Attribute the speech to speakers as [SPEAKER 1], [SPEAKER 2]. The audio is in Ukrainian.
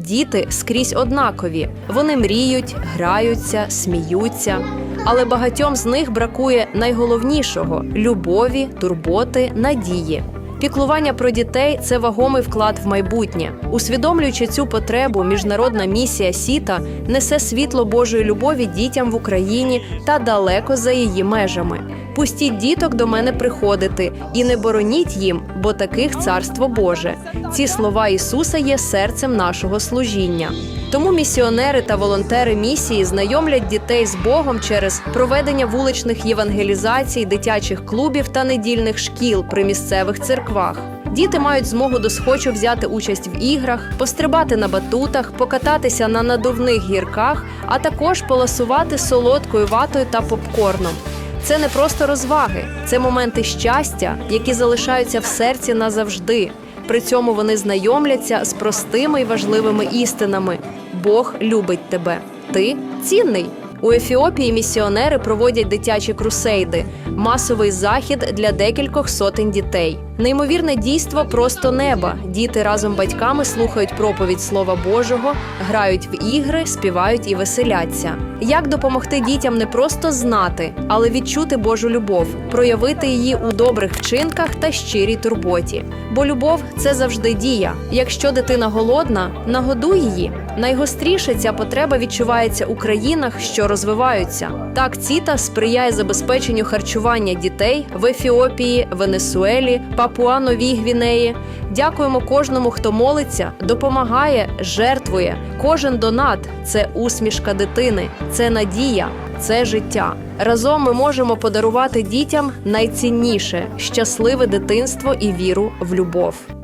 [SPEAKER 1] Діти скрізь однакові. Вони мріють, граються, сміються. Але багатьом з них бракує найголовнішого любові, турботи, надії. Піклування про дітей це вагомий вклад в майбутнє. Усвідомлюючи цю потребу, міжнародна місія Сіта несе світло Божої любові дітям в Україні та далеко за її межами. Пустіть діток до мене приходити і не бороніть їм, бо таких царство Боже. Ці слова Ісуса є серцем нашого служіння. Тому місіонери та волонтери місії знайомлять дітей з Богом через проведення вуличних євангелізацій, дитячих клубів та недільних шкіл при місцевих церквах. Діти мають змогу досхочу взяти участь в іграх, пострибати на батутах, покататися на надувних гірках, а також поласувати солодкою ватою та попкорном. Це не просто розваги, це моменти щастя, які залишаються в серці назавжди. При цьому вони знайомляться з простими й важливими істинами: Бог любить тебе, ти цінний. У Ефіопії місіонери проводять дитячі крусейди, масовий захід для декількох сотень дітей. Неймовірне дійство просто неба. Діти разом батьками слухають проповідь Слова Божого, грають в ігри, співають і веселяться. Як допомогти дітям не просто знати, але відчути Божу любов, проявити її у добрих вчинках та щирій турботі. Бо любов це завжди дія. Якщо дитина голодна, нагодуй її. Найгостріше ця потреба відчувається у країнах, що розвиваються. Так ціта сприяє забезпеченню харчування дітей в Ефіопії, Венесуелі, Папуа-Новій Гвінеї. Дякуємо кожному, хто молиться, допомагає, жертвує. Кожен донат це усмішка дитини, це надія, це життя. Разом ми можемо подарувати дітям найцінніше щасливе дитинство і віру в любов.